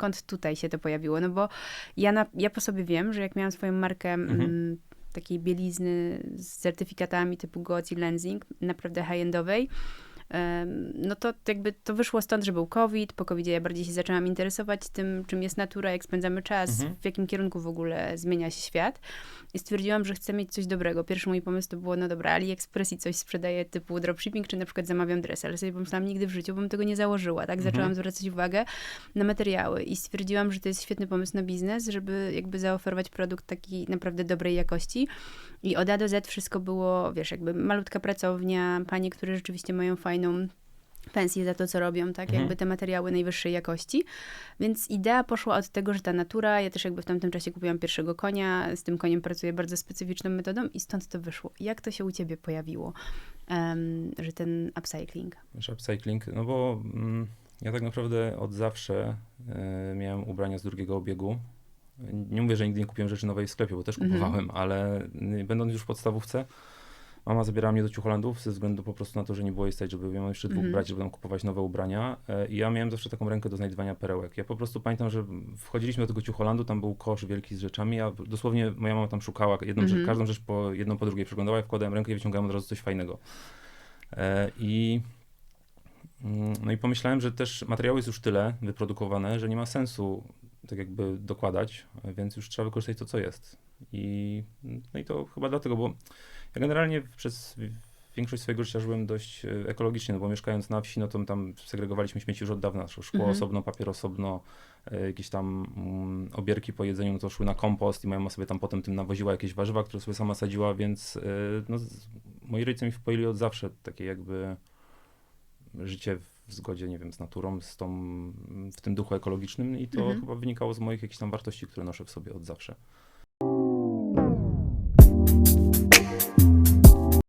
skąd tutaj się to pojawiło? No bo ja, na, ja po sobie wiem, że jak miałam swoją markę Mhm. mm, takiej bielizny z certyfikatami typu GOTS i Lensing, naprawdę high-endowej, no to jakby to wyszło stąd, że był COVID. Po COVID ja bardziej się zaczęłam interesować tym, czym jest natura, jak spędzamy czas, Mhm. w jakim kierunku w ogóle zmienia się świat. I stwierdziłam, że chcę mieć coś dobrego. Pierwszy mój pomysł to było, no dobra, AliExpress i coś sprzedaje typu dropshipping, czy na przykład zamawiam dres, ale sobie pomyślałam, nigdy w życiu bym tego nie założyła, tak? Zaczęłam Mhm. zwracać uwagę na materiały i stwierdziłam, że to jest świetny pomysł na biznes, żeby jakby zaoferować produkt taki naprawdę dobrej jakości. I od A do Z wszystko było, wiesz, jakby malutka pracownia, panie, które rzeczywiście mają fajną pensję za to, co robią, tak? Mhm. Jakby te materiały najwyższej jakości. Więc idea poszła od tego, że ta natura, ja też jakby w tamtym czasie kupiłam pierwszego konia, z tym koniem pracuję bardzo specyficzną metodą i stąd to wyszło. Jak to się u ciebie pojawiło, em, że ten upcycling? Wiesz, upcycling, no bo mm, ja tak naprawdę od zawsze e, miałem ubrania z drugiego obiegu. Nie mówię, że nigdy nie kupiłem rzeczy nowej w sklepie, bo też Mhm. kupowałem, ale y, będąc już w podstawówce, mama zabierała mnie do ciucholandów ze względu po prostu na to, że nie było jej stać, żeby ja mam jeszcze dwóch Mhm. braci, żeby tam kupować nowe ubrania e, i ja miałem zawsze taką rękę do znajdywania perełek. Ja po prostu pamiętam, że wchodziliśmy do tego ciucholandu, tam był kosz wielki z rzeczami, a dosłownie moja mama tam szukała jedną Mhm. rzecz, każdą rzecz po jedną po drugiej przeglądała, ja wkładałem rękę i wyciągałem od razu coś fajnego. E, I mm, no i pomyślałem, że też materiału jest już tyle wyprodukowane, że nie ma sensu tak jakby dokładać, więc już trzeba wykorzystać to, co jest. I, no i to chyba dlatego, bo ja generalnie przez większość swojego życia żyłem dość e, ekologicznie, no bo mieszkając na wsi, no to tam segregowaliśmy śmieci już od dawna. Szkło Mhm. osobno, papier osobno, e, jakieś tam mm, obierki po jedzeniu, no to szły na kompost i moja mama sobie tam potem tym nawoziła jakieś warzywa, które sobie sama sadziła, więc e, no, z- moi rodzice mi wpoili od zawsze takie jakby życie w zgodzie, nie wiem, z naturą, z tą, w tym duchu ekologicznym i to Mhm. chyba wynikało z moich jakichś tam wartości, które noszę w sobie od zawsze.